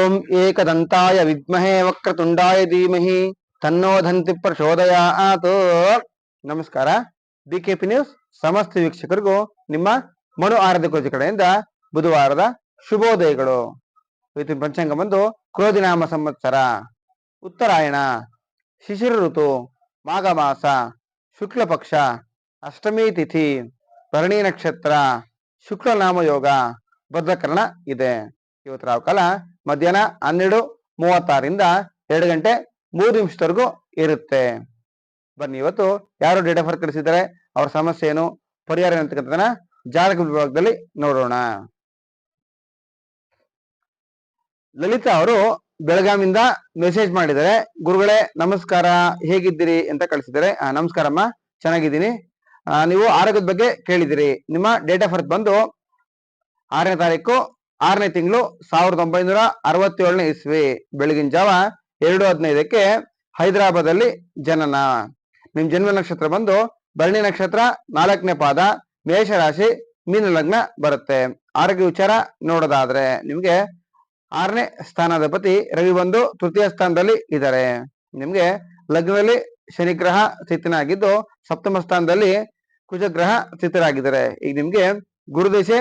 ಓಂ ಏಕದಂತಾಯ ವಿದ್ಮಹೇ ವಕ್ರತುಂಡಾಯ ಧೀಮಹಿ ತನ್ನೋಧಂತಿ ಪ್ರಚೋದಯಾತ್ ನಮಸ್ಕಾರ D K P news ಸಮಸ್ತ ವೀಕ್ಷಕರಿಗೂ ನಿಮ್ಮ ಮನು ಆರಾಧ್ಯ ಕುರುಜಿ ಕಡೆಯಿಂದ ಬುಧವಾರದ ಶುಭೋದಯಗಳು. ಇವತ್ತಿನ ಪಂಚಾಂಗ ಬಂದು ಕ್ರೋಧಿನಾಮ ಸಂವತ್ಸರ, ಉತ್ತರಾಯಣ, ಶಿಶಿರ ಋತು ಮಾಘ ಮಾಸ ಶುಕ್ಲ ಪಕ್ಷ, ಅಷ್ಟಮಿ ತಿಥಿ, ಭರಣಿ ನಕ್ಷತ್ರ, ಶುಕ್ಲ ನಾಮ ಯೋಗ ಭದ್ರಕರಣ ಇದೆ. ಇವತ್ತು ರಾವು ಕಾಲ ಮಧ್ಯಾಹ್ನ ಹನ್ನೆರಡು ಮೂವತ್ತಾರರಿಂದ ಎರಡು ಗಂಟೆ ಮೂರು ನಿಮಿಷದವರೆಗೂ ಇರುತ್ತೆ. ಬನ್ನಿ, ಇವತ್ತು ಯಾರು ಡೇಟ್ ಆಫ್ ಬರ್ತ್ ಕಳಿಸಿದ್ದಾರೆ, ಅವ್ರ ಸಮಸ್ಯೆ ಏನು, ಪರಿಹಾರ ಏನು ಅಂತಕ್ಕಂಥದ್ದನ್ನ ಜಾತಕ ವಿಭಾಗದಲ್ಲಿ ನೋಡೋಣ. ಲಲಿತಾ ಅವರು ಬೆಳಗಾವಿಯಿಂದ ಮೆಸೇಜ್ ಮಾಡಿದ್ದಾರೆ, ಗುರುಗಳೇ ನಮಸ್ಕಾರ, ಹೇಗಿದ್ದೀರಿ ಅಂತ ಕಳಿಸಿದ್ದಾರೆ. ನಮಸ್ಕಾರಮ್ಮ, ಚೆನ್ನಾಗಿದ್ದೀನಿ. ನೀವು ಆರೋಗ್ಯದ ಬಗ್ಗೆ ಕೇಳಿದಿರಿ ನಿಮ್ಮ ಡೇಟ್ ಆಫ್ ಬರ್ತ್ ಬಂದು ಆರನೇ ತಾರೀಕು ಆರನೇ ತಿಂಗಳು ಸಾವಿರದ ಒಂಬೈನೂರ ಅರವತ್ತೇಳನೇ ಇಸ್ವಿ, ಬೆಳಗಿನ ಜಾವ ಎರಡು ಹದಿನೈದಕ್ಕೆ ಹೈದರಾಬಾದಲ್ಲಿ ಜನನ. ನಿಮ್ ಜನ್ಮ ನಕ್ಷತ್ರ ಬಂದು ಭರಣಿ ನಕ್ಷತ್ರ, ನಾಲ್ಕನೇ ಪಾದ, ಮೇಷರಾಶಿ, ಮೀನ ಲಗ್ನ ಬರುತ್ತೆ. ಆರೋಗ್ಯ ವಿಚಾರ ನೋಡೋದಾದ್ರೆ ನಿಮ್ಗೆ ಆರನೇ ಸ್ಥಾನಾಧಿಪತಿ ರವಿ ಬಂದು ತೃತೀಯ ಸ್ಥಾನದಲ್ಲಿ ಇದ್ದಾರೆ ನಿಮ್ಗೆ ಲಗ್ನದಲ್ಲಿ ಶನಿ ಗ್ರಹ ಸ್ಥಿತನಾಗಿದ್ದು ಸಪ್ತಮ ಸ್ಥಾನದಲ್ಲಿ ಕುಜಗ್ರಹ ಸ್ಥಿತರಾಗಿದ್ದಾರೆ ಈಗ ನಿಮ್ಗೆ ಗುರುದಶೆ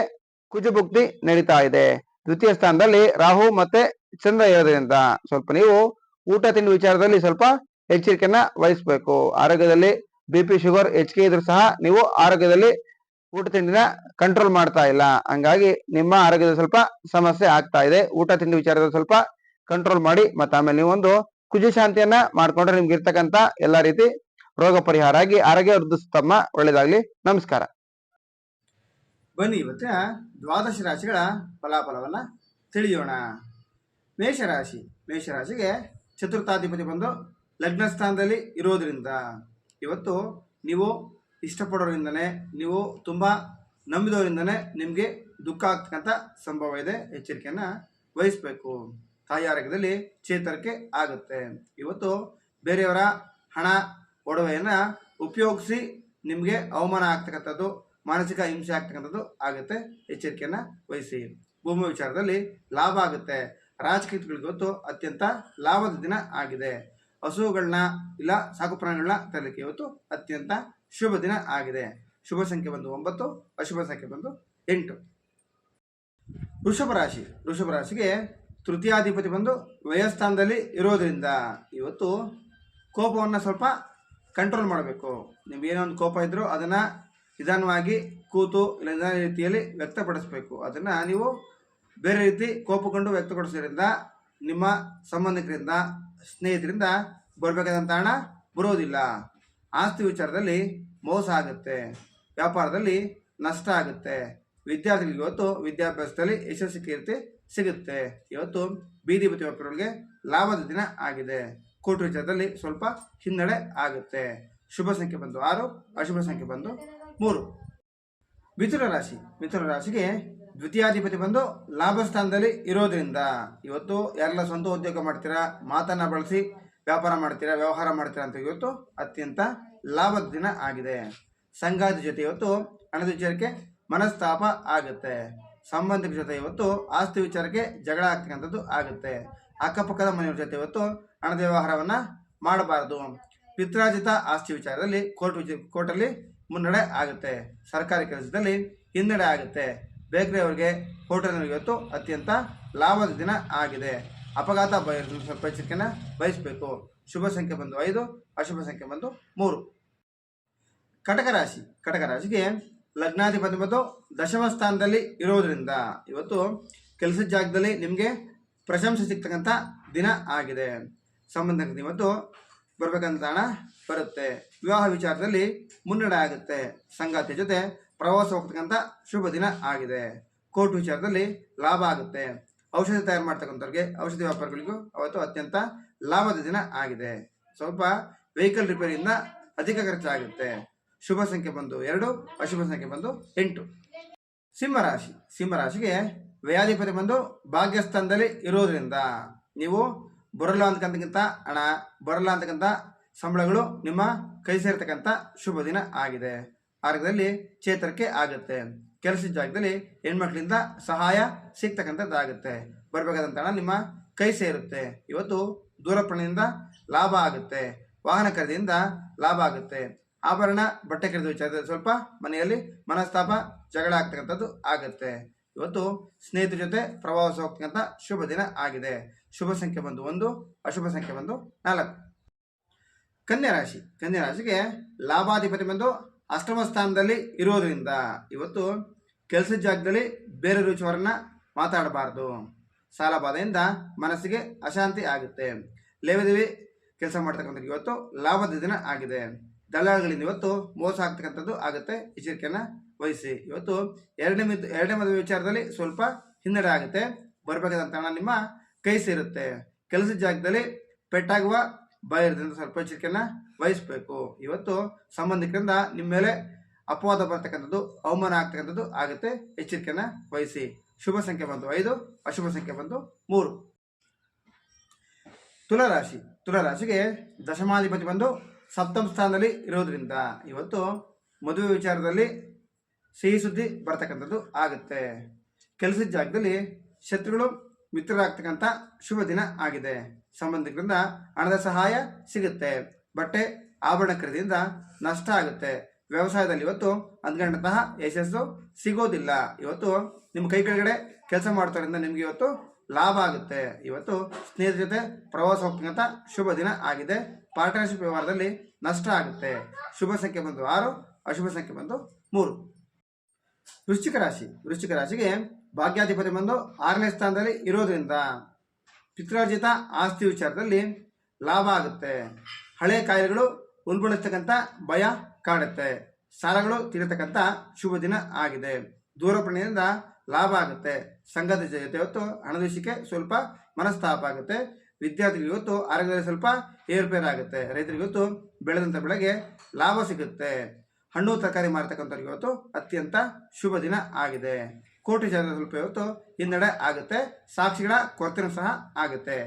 ಕುಜಭುಕ್ತಿ ನಡೀತಾ ಇದೆ. ದ್ವಿತೀಯ ಸ್ಥಾನದಲ್ಲಿ ರಾಹು ಮತ್ತೆ ಚಂದ್ರ ಇರೋದ್ರಿಂದ ಸ್ವಲ್ಪ ನೀವು ಊಟ ತಿಂಡಿ ವಿಚಾರದಲ್ಲಿ ಸ್ವಲ್ಪ ಎಚ್ಚರಿಕೆಯನ್ನ ವಹಿಸ್ಬೇಕು. ಆರೋಗ್ಯದಲ್ಲಿ ಬಿ ಪಿ ಶುಗರ್ ಹೆಚ್ಚಿಗೆ ಇದ್ರೂ ಸಹ ನೀವು ಆರೋಗ್ಯದಲ್ಲಿ ಊಟ ತಿಂಡಿನ ಕಂಟ್ರೋಲ್ ಮಾಡ್ತಾ ಇಲ್ಲ. ಹಂಗಾಗಿ ನಿಮ್ಮ ಆರೋಗ್ಯದ ಸ್ವಲ್ಪ ಸಮಸ್ಯೆ ಆಗ್ತಾ ಇದೆ. ಊಟ ತಿಂಡಿ ವಿಚಾರದಲ್ಲಿ ಸ್ವಲ್ಪ ಕಂಟ್ರೋಲ್ ಮಾಡಿ ಮತ್ತೆ ಆಮೇಲೆ ನೀವು ಒಂದು ಕುಜ ಶಾಂತಿಯನ್ನ ಮಾಡ್ಕೊಂಡ್ರೆ ನಿಮ್ಗೆ ಇರ್ತಕ್ಕಂತ ಎಲ್ಲಾ ರೀತಿ ರೋಗ ಪರಿಹಾರ ಆಗಿ ಆರೋಗ್ಯ ವೃದ್ಧಿಸ್ತಮ್ಮ ಒಳ್ಳೇದಾಗ್ಲಿ. ನಮಸ್ಕಾರ. ಬನ್ನಿ ಇವತ್ತಿನ ದ್ವಾದಶ ರಾಶಿಗಳ ಫಲಾಫಲವನ್ನು ತಿಳಿಯೋಣ. ಮೇಷರಾಶಿ. ಮೇಷರಾಶಿಗೆ ಚತುರ್ಥಾಧಿಪತಿ ಬಂದು ಲಗ್ನ ಸ್ಥಾನದಲ್ಲಿ ಇರೋದ್ರಿಂದ ಇವತ್ತು ನೀವು ಇಷ್ಟಪಡೋರಿಂದನೇ, ನೀವು ತುಂಬ ನಂಬಿದವರಿಂದನೇ ನಿಮಗೆ ದುಃಖ ಆಗ್ತಕ್ಕಂಥ ಸಂಭವ ಇದೆ ಎಚ್ಚರಿಕೆಯನ್ನು ವಹಿಸಬೇಕು. ತಾಯಿ ಚೇತರಿಕೆ ಆಗುತ್ತೆ. ಇವತ್ತು ಬೇರೆಯವರ ಹಣ, ಒಡವೆಯನ್ನು ಉಪಯೋಗಿಸಿ ನಿಮಗೆ ಅವಮಾನ ಆಗ್ತಕ್ಕಂಥದ್ದು ಮಾನಸಿಕ ಹಿಂಸೆ ಆಗ್ತಕ್ಕಂಥದ್ದು ಆಗುತ್ತೆ. ಎಚ್ಚರಿಕೆಯನ್ನು ವಹಿಸಿ. ಭೂಮಿ ವಿಚಾರದಲ್ಲಿ ಲಾಭ ಆಗುತ್ತೆ. ರಾಜಕೀಯಗಳಿಗೆ ಇವತ್ತು ಅತ್ಯಂತ ಲಾಭದ ದಿನ ಆಗಿದೆ. ಹಸುಗಳನ್ನ ಇಲ್ಲ ಸಾಕು ಪ್ರಾಣಿಗಳನ್ನ ತರಲಿಕ್ಕೆ ಇವತ್ತು ಅತ್ಯಂತ ಶುಭ ದಿನ ಆಗಿದೆ. ಶುಭ ಸಂಖ್ಯೆ ಬಂದು ಒಂಬತ್ತು, ಅಶುಭ ಸಂಖ್ಯೆ ಬಂದು ಎಂಟು. ವೃಷಭ ರಾಶಿ. ವೃಷಭ ರಾಶಿಗೆ ತೃತೀಯಾಧಿಪತಿ ಬಂದು ವ್ಯಯಸ್ಥಾನದಲ್ಲಿ ಇರೋದ್ರಿಂದ ಇವತ್ತು ಕೋಪವನ್ನು ಸ್ವಲ್ಪ ಕಂಟ್ರೋಲ್ ಮಾಡಬೇಕು. ನಿಮ್ಗೆ ಏನೋ ಒಂದು ಕೋಪ ಇದ್ದರೂ ಅದನ್ನು ನಿಧಾನವಾಗಿ ಕೂತು ಇಲ್ಲ ನಿಧಾನ ರೀತಿಯಲ್ಲಿ ವ್ಯಕ್ತಪಡಿಸಬೇಕು. ಅದನ್ನು ನೀವು ಬೇರೆ ರೀತಿ ಕೋಪಗೊಂಡು ವ್ಯಕ್ತಪಡಿಸೋದ್ರಿಂದ, ನಿಮ್ಮ ಸಂಬಂಧಿಕರಿಂದ, ಸ್ನೇಹಿತರಿಂದ ಬರಬೇಕಾದಂಥ ಹಣ ಬರೋದಿಲ್ಲ. ಆಸ್ತಿ ವಿಚಾರದಲ್ಲಿ ಮೋಸ ಆಗುತ್ತೆ. ವ್ಯಾಪಾರದಲ್ಲಿ ನಷ್ಟ ಆಗುತ್ತೆ. ವಿದ್ಯಾರ್ಥಿಗಳಿಗೆ ಇವತ್ತು ವಿದ್ಯಾಭ್ಯಾಸದಲ್ಲಿ ಯಶಸ್ವಿ ಕೀರ್ತಿ ಸಿಗುತ್ತೆ. ಇವತ್ತು ಬೀದಿ ಬದಿ ವ್ಯಾಪಾರಿಗಳಿಗೆ ಲಾಭದ ದಿನ ಆಗಿದೆ. ಕೋಟಿ ವಿಚಾರದಲ್ಲಿ ಸ್ವಲ್ಪ ಹಿನ್ನಡೆ ಆಗುತ್ತೆ. ಶುಭ ಸಂಖ್ಯೆ ಬಂದು ಆರು, ಅಶುಭ ಸಂಖ್ಯೆ ಬಂದು ಮೂರು. ಮಿಥುನ ರಾಶಿ. ಮಿಥುನ ರಾಶಿಗೆ ದ್ವಿತೀಯಾಧಿಪತಿ ಬಂದು ಲಾಭ ಸ್ಥಾನದಲ್ಲಿ ಇರೋದ್ರಿಂದ ಇವತ್ತು ಯಾರೆಲ್ಲ ಸ್ವಂತ ಉದ್ಯೋಗ ಮಾಡ್ತೀರಾ, ಮಾತನ್ನ ಬಳಸಿ ವ್ಯಾಪಾರ ಮಾಡ್ತೀರಾ, ವ್ಯವಹಾರ ಮಾಡ್ತೀರಾ ಅಂತ ಇವತ್ತು ಅತ್ಯಂತ ಲಾಭದ ದಿನ ಆಗಿದೆ. ಸಂಘಾದ ಜೊತೆ ಇವತ್ತು ಹಣದ ವಿಚಾರಕ್ಕೆ ಮನಸ್ತಾಪ ಆಗುತ್ತೆ. ಸಂಬಂಧಿಕ ಜೊತೆ ಇವತ್ತು ಆಸ್ತಿ ವಿಚಾರಕ್ಕೆ ಜಗಳ ಆಗ್ತಕ್ಕಂಥದ್ದು ಆಗುತ್ತೆ. ಅಕ್ಕಪಕ್ಕದ ಮನೆಯವ್ರ ಜೊತೆ ಇವತ್ತು ಹಣದ ವ್ಯವಹಾರವನ್ನು ಮಾಡಬಾರದು. ಪಿತ್ರಾಜಿತ ಆಸ್ತಿ ವಿಚಾರದಲ್ಲಿ ಕೋರ್ಟ್ ವಿಚ ಕೋರ್ಟಲ್ಲಿ ಮುನ್ನಡೆ ಆಗುತ್ತೆ. ಸರ್ಕಾರಿ ಕೆಲಸದಲ್ಲಿ ಹಿನ್ನಡೆ ಆಗುತ್ತೆ. ಬೇಕರಿ ಅವರಿಗೆ ಹೋಟೆಲ್ನವರಿಗೆ ಇವತ್ತು ಅತ್ಯಂತ ಲಾಭದ ದಿನ ಆಗಿದೆ. ಅಪಘಾತ ಎಚ್ಚರಿಕೆನ ವಹಿಸಬೇಕು. ಶುಭ ಸಂಖ್ಯೆ ಬಂದು ಐದು, ಅಶುಭ ಸಂಖ್ಯೆ ಬಂದು ಮೂರು. ಕಟಕ ರಾಶಿ. ಕಟಕ ರಾಶಿಗೆ ಲಗ್ನಾಧಿಪತಿ ಮತ್ತು ದಶಮ ಸ್ಥಾನದಲ್ಲಿ ಇರೋದ್ರಿಂದ ಇವತ್ತು ಕೆಲಸದ ಜಾಗದಲ್ಲಿ ನಿಮಗೆ ಪ್ರಶಂಸೆ ಸಿಗ್ತಕ್ಕಂಥ ದಿನ ಆಗಿದೆ. ಸಂಬಂಧಕ್ಕೆ ಇವತ್ತು ಬರ್ಬೇಕಂತ ಬರುತ್ತೆ. ವಿವಾಹ ವಿಚಾರದಲ್ಲಿ ಮುನ್ನಡೆ ಆಗುತ್ತೆ. ಸಂಗಾತಿ ಜೊತೆ ಪ್ರವಾಸ ಹೋಗ್ತಕ್ಕಂಥ ಶುಭ ದಿನ ಆಗಿದೆ. ಕೋರ್ಟ್ ವಿಚಾರದಲ್ಲಿ ಲಾಭ ಆಗುತ್ತೆ. ಔಷಧಿ ತಯಾರು ಮಾಡ್ತಕ್ಕಂಥವ್ರಿಗೆ ಔಷಧಿ ವ್ಯಾಪಾರಿಗಳಿಗೂ ಅವತ್ತು ಅತ್ಯಂತ ಲಾಭದ ದಿನ ಆಗಿದೆ. ಸ್ವಲ್ಪ ವೆಹಿಕಲ್ ರಿಪೇರಿಯಿಂದ ಅಧಿಕ ಖರ್ಚಾಗುತ್ತೆ. ಶುಭ ಸಂಖ್ಯೆ ಬಂದು ಎರಡು, ಅಶುಭ ಸಂಖ್ಯೆ ಬಂದು ಎಂಟು. ಸಿಂಹರಾಶಿ ಸಿಂಹರಾಶಿಗೆ ವ್ಯಾಧಿಪತಿ ಬಂದು ಭಾಗ್ಯಸ್ಥಾನದಲ್ಲಿ ಇರೋದ್ರಿಂದ ನೀವು ಬರಲ್ಲ ಅಂತಕ್ಕಂಥಕ್ಕಿಂತ ಹಣ ಬರಲ್ಲ ಅಂತಕ್ಕಂಥ ಸಂಬಳಗಳು ನಿಮ್ಮ ಕೈ ಸೇರ್ತಕ್ಕಂಥ ಶುಭ ದಿನ ಆಗಿದೆ. ಆರೋಗ್ಯದಲ್ಲಿ ಚೇತರಿಕೆ ಆಗುತ್ತೆ. ಕೆಲಸದ ಜಾಗದಲ್ಲಿ ಹೆಣ್ಮಕ್ಳಿಂದ ಸಹಾಯ ಸಿಗ್ತಕ್ಕಂಥದ್ದಾಗುತ್ತೆ. ಬರಬೇಕಾದಂಥ ಹಣ ನಿಮ್ಮ ಕೈ ಸೇರುತ್ತೆ. ಇವತ್ತು ದೂರಪ್ರಯಾಣದಿಂದ ಲಾಭ ಆಗುತ್ತೆ. ವಾಹನ ಖರೀದಿಯಿಂದ ಲಾಭ ಆಗುತ್ತೆ. ಆಭರಣ, ಬಟ್ಟೆ ಖರೀದಿ ವಿಚಾರದಲ್ಲಿ ಸ್ವಲ್ಪ ಮನೆಯಲ್ಲಿ ಮನಸ್ತಾಪ, ಜಗಳ ಆಗ್ತಕ್ಕಂಥದ್ದು ಆಗುತ್ತೆ. ಇವತ್ತು ಸ್ನೇಹಿತರ ಜೊತೆ ಪ್ರವಾಸ ಹೋಗ್ತಕ್ಕಂಥ ಶುಭ ದಿನ ಆಗಿದೆ. ಶುಭ ಸಂಖ್ಯೆ ಬಂದು ಒಂದು, ಅಶುಭ ಸಂಖ್ಯೆ ಬಂದು ನಾಲ್ಕು. ಕನ್ಯಾ ರಾಶಿ. ಕನ್ಯಾ ರಾಶಿಗೆ ಲಾಭಾಧಿಪತಿ ಬಂದು ಅಷ್ಟಮ ಸ್ಥಾನದಲ್ಲಿ ಇರೋದ್ರಿಂದ ಇವತ್ತು ಕೆಲಸದ ಜಾಗದಲ್ಲಿ ಬೇರೆ ರುಚಿಯವರನ್ನ ಮಾತಾಡಬಾರ್ದು. ಸಾಲ ಬಾಧೆಯಿಂದ ಮನಸ್ಸಿಗೆ ಅಶಾಂತಿ ಆಗುತ್ತೆ. ಲೇವದೇವಿ ಕೆಲಸ ಮಾಡ್ತಕ್ಕಂಥದ್ದು ಇವತ್ತು ಲಾಭದ ದಿನ ಆಗಿದೆ. ದಲ್ಲಾಳಿಗಳಿಂದ ಇವತ್ತು ಮೋಸ ಆಗ್ತಕ್ಕಂಥದ್ದು ಆಗುತ್ತೆ. ಎಚ್ಚರಿಕೆಯನ್ನು ವಹಿಸಿ. ಇವತ್ತು ಎರಡನೇ ಮಿದ್ ಎರಡನೇ ಮದುವೆ ವಿಚಾರದಲ್ಲಿ ಸ್ವಲ್ಪ ಹಿನ್ನಡೆ ಆಗುತ್ತೆ. ಬರಬೇಕಾದಂಥ ಹಣ ನಿಮ್ಮ ಕೈ ಸೇರುತ್ತೆ. ಕೆಲಸದ ಜಾಗದಲ್ಲಿ ಪೆಟ್ಟಾಗುವ ಭಯ ಇರೋದ್ರಿಂದ ಸ್ವಲ್ಪ ಎಚ್ಚರಿಕೆಯನ್ನು ವಹಿಸ್ಬೇಕು. ಇವತ್ತು ಸಂಬಂಧಿಕರಿಂದ ನಿಮ್ಮ ಮೇಲೆ ಅಪವಾದ ಬರ್ತಕ್ಕಂಥದ್ದು, ಅವಮಾನ ಆಗ್ತಕ್ಕಂಥದ್ದು ಆಗುತ್ತೆ. ಎಚ್ಚರಿಕೆಯನ್ನು ವಹಿಸಿ. ಶುಭ ಸಂಖ್ಯೆ ಬಂದು ಐದು, ಅಶುಭ ಸಂಖ್ಯೆ ಬಂದು ಮೂರು. ತುಲಾರಾಶಿ. ತುಲಾರಾಶಿಗೆ ದಶಮಾಧಿಪತಿ ಬಂದು ಸಪ್ತಮ ಸ್ಥಾನದಲ್ಲಿ ಇರೋದ್ರಿಂದ ಇವತ್ತು ಮದುವೆ ವಿಚಾರದಲ್ಲಿ ಸಿಹಿ ಸುದ್ದಿ ಬರ್ತಕ್ಕಂಥದ್ದು ಆಗುತ್ತೆ. ಕೆಲಸದ ಜಾಗದಲ್ಲಿ ಶತ್ರುಗಳು ಮಿತ್ರರಾಗ್ತಕ್ಕಂಥ ಶುಭ ದಿನ ಆಗಿದೆ. ಸಂಬಂಧಿಕರಿಂದ ಹಣದ ಸಹಾಯ ಸಿಗುತ್ತೆ. ಬಟ್ಟೆ ಆಭರಣ ಖರೀದಿಯಿಂದ ನಷ್ಟ ಆಗುತ್ತೆ. ವ್ಯವಸಾಯದಲ್ಲಿ ಇವತ್ತು ಅಂದ್ಕೊಂಡಂತಹ ಯಶಸ್ಸು ಸಿಗೋದಿಲ್ಲ. ಇವತ್ತು ನಿಮ್ಮ ಕೈ ಕೆಳಗಡೆ ಕೆಲಸ ಮಾಡ್ತಾರಿಂದ ನಿಮಗೆ ಇವತ್ತು ಲಾಭ ಆಗುತ್ತೆ. ಇವತ್ತು ಸ್ನೇಹಿತರ ಜೊತೆ ಪ್ರವಾಸ ಹೋಗ್ತಕ್ಕಂಥ ಶುಭ ದಿನ ಆಗಿದೆ. ಪಾರ್ಟ್ನರ್ಶಿಪ್ ವ್ಯವಹಾರದಲ್ಲಿ ನಷ್ಟ ಆಗುತ್ತೆ. ಶುಭ ಸಂಖ್ಯೆ ಬಂದು ಆರು, ಅಶುಭ ಸಂಖ್ಯೆ ಬಂದು ಮೂರು. ವೃಶ್ಚಿಕ ರಾಶಿ. ವೃಶ್ಚಿಕ ರಾಶಿಗೆ ಭಾಗ್ಯಾಧಿಪತಿ ಬಂದು ಆರನೇ ಸ್ಥಾನದಲ್ಲಿ ಇರೋದ್ರಿಂದ ಪಿತ್ರಾರ್ಜಿತ ಆಸ್ತಿ ವಿಚಾರದಲ್ಲಿ ಲಾಭ ಆಗುತ್ತೆ. ಹಳೆ ಕಾಯಿಲೆಗಳು ಉಲ್ಬಣಿಸ್ತಕ್ಕಂಥ ಭಯ ಕಾಡುತ್ತೆ. ಸಾಲಗಳು ತೀರತಕ್ಕಂಥ ಶುಭ ದಿನ ಆಗಿದೆ. ದೂರ ಪ್ರಯಾಣದಿಂದ ಲಾಭ ಆಗುತ್ತೆ. ಸಂಘದ ಜೊತೆ ಇವತ್ತು ಹಣದ ಸ್ವಲ್ಪ ಮನಸ್ತಾಪ ಆಗುತ್ತೆ. ವಿದ್ಯಾರ್ಥಿಗಳಿಗೆ ಇವತ್ತು ಆರೋಗ್ಯದಲ್ಲಿ ಸ್ವಲ್ಪ ಏರ್ಪೇರಾಗುತ್ತೆ. ರೈತರಿಗೆ ಇವತ್ತು ಬೆಳೆದಂಥ ಬೆಳೆಗೆ ಲಾಭ ಸಿಗುತ್ತೆ. ಹಣ್ಣು ತರಕಾರಿ ಮಾರತಕ್ಕಂಥವ್ರಿಗೆ ಇವತ್ತು ಅತ್ಯಂತ ಶುಭ ದಿನ ಆಗಿದೆ. ಕೋಟಿ ಜನರ ಸ್ವಲ್ಪ ಇವತ್ತು ಹಿನ್ನಡೆ ಆಗುತ್ತೆ. ಸಾಕ್ಷಿಗಳ ಕೊರತೆನೂ ಸಹ ಆಗುತ್ತೆ.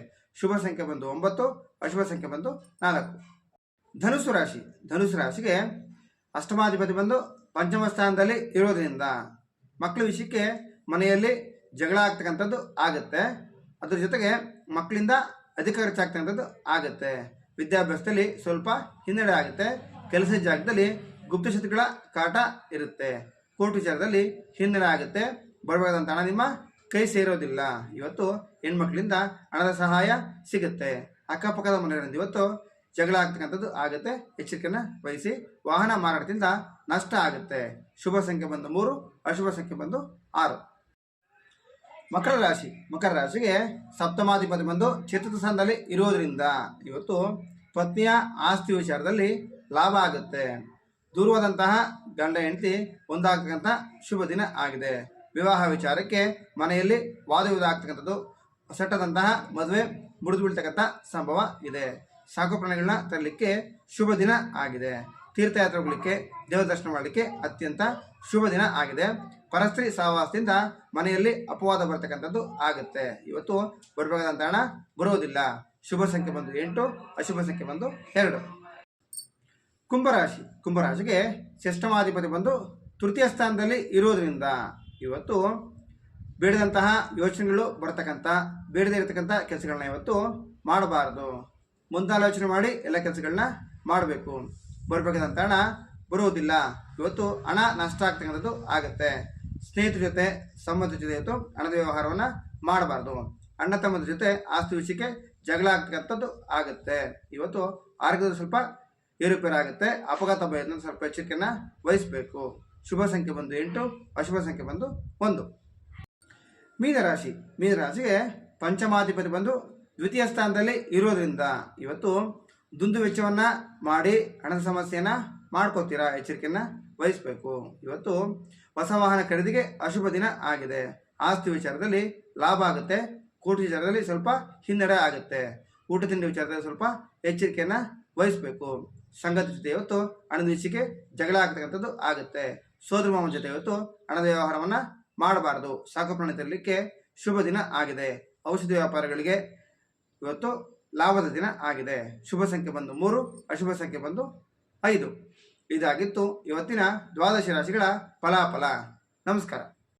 ಶುಭ ಸಂಖ್ಯೆ ಬಂದು ಒಂಬತ್ತು, ಅಶುಭ ಸಂಖ್ಯೆ ಬಂದು ನಾಲ್ಕು. ಧನುಸು ರಾಶಿ. ಧನುಸು ರಾಶಿಗೆ ಅಷ್ಟಮಾಧಿಪತಿ ಬಂದು ಪಂಚಮ ಸ್ಥಾನದಲ್ಲಿ ಇರೋದ್ರಿಂದ ಮಕ್ಕಳ ವಿಷಯಕ್ಕೆ ಮನೆಯಲ್ಲಿ ಜಗಳ ಆಗ್ತಕ್ಕಂಥದ್ದು ಆಗುತ್ತೆ. ಅದ್ರ ಜೊತೆಗೆ ಮಕ್ಕಳಿಂದ ಅಧಿಕ ಖರ್ಚಾಗ್ತಕ್ಕಂಥದ್ದು ಆಗುತ್ತೆ. ವಿದ್ಯಾಭ್ಯಾಸದಲ್ಲಿ ಸ್ವಲ್ಪ ಹಿನ್ನಡೆ ಆಗುತ್ತೆ. ಕೆಲಸದ ಜಾಗದಲ್ಲಿ ಗುಪ್ತಶತ್ರುಗಳ ಕಾಟ ಇರುತ್ತೆ. ಕೋರ್ಟ್ ವಿಚಾರದಲ್ಲಿ ಹಿನ್ನೆಲೆ ಆಗುತ್ತೆ ಬರಬೇಕಾದಂಥ ಹಣ ನಿಮ್ಮ ಕೈ ಸೇರೋದಿಲ್ಲ. ಇವತ್ತು ಹೆಣ್ಮಕ್ಳಿಂದ ಹಣದ ಸಹಾಯ ಸಿಗುತ್ತೆ. ಅಕ್ಕಪಕ್ಕದ ಮನೆಗಳಿಂದ ಇವತ್ತು ಜಗಳ ಆಗ್ತಕ್ಕಂಥದ್ದು ಆಗುತ್ತೆ. ಎಚ್ಚರಿಕೆಯನ್ನು ವಹಿಸಿ ವಾಹನ ಮಾರಾಟದಿಂದ ನಷ್ಟ ಆಗುತ್ತೆ. ಶುಭ ಸಂಖ್ಯೆ ಬಂದು ಮೂರು, ಅಶುಭ ಸಂಖ್ಯೆ ಬಂದು ಆರು. ಮಕರ ರಾಶಿ, ಮಕರ ರಾಶಿಗೆ ಸಪ್ತಮಾಧಿಪತಿ ಬಂದು ಚತುರ್ಥ ಸ್ಥಾನದಲ್ಲಿ ಇರೋದರಿಂದ ಇವತ್ತು ಪತ್ನಿಯ ಆಸ್ತಿ ವಿಚಾರದಲ್ಲಿ ಲಾಭ ಆಗುತ್ತೆ. ದೂರವಾದಂತಹ ಗಂಡ ಹೆಂಡತಿ ಒಂದಾಗ್ತಕ್ಕಂಥ ಶುಭ ದಿನ ಆಗಿದೆ. ವಿವಾಹ ವಿಚಾರಕ್ಕೆ ಮನೆಯಲ್ಲಿ ವಾದವಿವಾದ ಆಗ್ತಕ್ಕಂಥದ್ದು, ಸೆಟ್ಟದಂತಹ ಮದುವೆ ಮುಡಿದು ಬೀಳ್ತಕ್ಕಂಥ ಸಂಭವ ಇದೆ. ಸಾಕು ಪ್ರಾಣಿಗಳನ್ನ ತರಲಿಕ್ಕೆ ಶುಭ ದಿನ ಆಗಿದೆ. ತೀರ್ಥಯಾತ್ರೆ ಹೋಗ್ಲಿಕ್ಕೆ ದೇವ ದರ್ಶನ ಮಾಡಲಿಕ್ಕೆ ಅತ್ಯಂತ ಶುಭ ದಿನ ಆಗಿದೆ. ಪರಸ್ತ್ರೀ ಸಹವಾಸದಿಂದ ಮನೆಯಲ್ಲಿ ಅಪವಾದ ಬರ್ತಕ್ಕಂಥದ್ದು ಆಗುತ್ತೆ. ಇವತ್ತು ಬರಬೇಕಾದಂಥ ಹಣ ಬರೋದಿಲ್ಲ. ಶುಭ ಸಂಖ್ಯೆ ಬಂದು ಎಂಟು, ಅಶುಭ ಸಂಖ್ಯೆ ಬಂದು ಎರಡು. ಕುಂಭರಾಶಿ. ಕುಂಭರಾಶಿಗೆ ಷಷ್ಠಮಾಧಿಪತಿ ಬಂದು ತೃತೀಯ ಸ್ಥಾನದಲ್ಲಿ ಇರೋದ್ರಿಂದ ಇವತ್ತು ಬೇಡದಂತಹ ಯೋಚನೆಗಳು ಬರತಕ್ಕಂಥ, ಬೇಡದೇ ಇರತಕ್ಕಂಥ ಕೆಲಸಗಳನ್ನ ಇವತ್ತು ಮಾಡಬಾರದು. ಮುಂದಾಲೋಚನೆ ಮಾಡಿ ಎಲ್ಲ ಕೆಲಸಗಳನ್ನ ಮಾಡಬೇಕು. ಬರಬೇಕಾದಂಥ ಹಣ ಬರುವುದಿಲ್ಲ ಇವತ್ತು ಹಣ ನಷ್ಟ ಆಗ್ತಕ್ಕಂಥದ್ದು ಆಗುತ್ತೆ. ಸ್ನೇಹಿತರ ಜೊತೆ ಸಂಬಂಧದ ಜೊತೆ ಇವತ್ತು ಹಣದ ವ್ಯವಹಾರವನ್ನು ಮಾಡಬಾರ್ದು. ಅಣ್ಣ ತಮ್ಮದ ಜೊತೆ ಆಸ್ತಿ ವಿಷಯಕ್ಕೆ ಜಗಳ ಆಗ್ತಕ್ಕಂಥದ್ದು ಆಗುತ್ತೆ. ಇವತ್ತು ಆರೋಗ್ಯದ ಸ್ವಲ್ಪ ಏರುಪೇರು ಆಗುತ್ತೆ ಅಪಘಾತ ಭಯದಿಂದ ಸ್ವಲ್ಪ ಎಚ್ಚರಿಕೆಯನ್ನು ವಹಿಸಬೇಕು. ಶುಭ ಸಂಖ್ಯೆ ಬಂದು ಎಂಟು, ಅಶುಭ ಸಂಖ್ಯೆ ಬಂದು ಒಂದು. ಮೀನರಾಶಿ ಮೀನರಾಶಿಗೆ ಪಂಚಮಾಧಿಪತಿ ಬಂದು ದ್ವಿತೀಯ ಸ್ಥಾನದಲ್ಲಿ ಇರೋದ್ರಿಂದ ಇವತ್ತು ದುಂದು ವೆಚ್ಚವನ್ನು ಮಾಡಿ ಹಣದ ಸಮಸ್ಯೆಯನ್ನು ಮಾಡ್ಕೋತೀರಾ ಎಚ್ಚರಿಕೆಯನ್ನು ವಹಿಸಬೇಕು. ಇವತ್ತು ಹೊಸ ವಾಹನ ಖರೀದಿಗೆ ಅಶುಭ ದಿನ ಆಗಿದೆ. ಆಸ್ತಿ ವಿಚಾರದಲ್ಲಿ ಲಾಭ ಆಗುತ್ತೆ. ಕೂಟ ವಿಚಾರದಲ್ಲಿ ಸ್ವಲ್ಪ ಹಿನ್ನಡೆ ಆಗುತ್ತೆ. ಊಟ ತಿಂಡಿ ವಿಚಾರದಲ್ಲಿ ಸ್ವಲ್ಪ ಎಚ್ಚರಿಕೆಯನ್ನು ವಹಿಸಬೇಕು. ಸಂಘದ ಜೊತೆ ಇವತ್ತು ಹಣದ ಜಗಳ ಆಗ್ತಕ್ಕಂಥದ್ದು ಆಗುತ್ತೆ. ಸೋದರ ಮಾವನ ಜೊತೆ ಇವತ್ತು ಹಣದ ವ್ಯವಹಾರವನ್ನು ಮಾಡಬಾರದು. ಸಾಕು ಪ್ರಾಣಿ ತರಲಿಕ್ಕೆ ಶುಭ ದಿನ ಆಗಿದೆ. ಔಷಧಿ ವ್ಯಾಪಾರಗಳಿಗೆ ಇವತ್ತು ಲಾಭದ ದಿನ ಆಗಿದೆ. ಶುಭ ಸಂಖ್ಯೆ ಬಂದು ಮೂರು, ಅಶುಭ ಸಂಖ್ಯೆ ಬಂದು ಐದು. ಇದಾಗಿತ್ತು ಇವತ್ತಿನ ದ್ವಾದಶ ರಾಶಿಗಳ ಫಲಾಫಲ. ನಮಸ್ಕಾರ.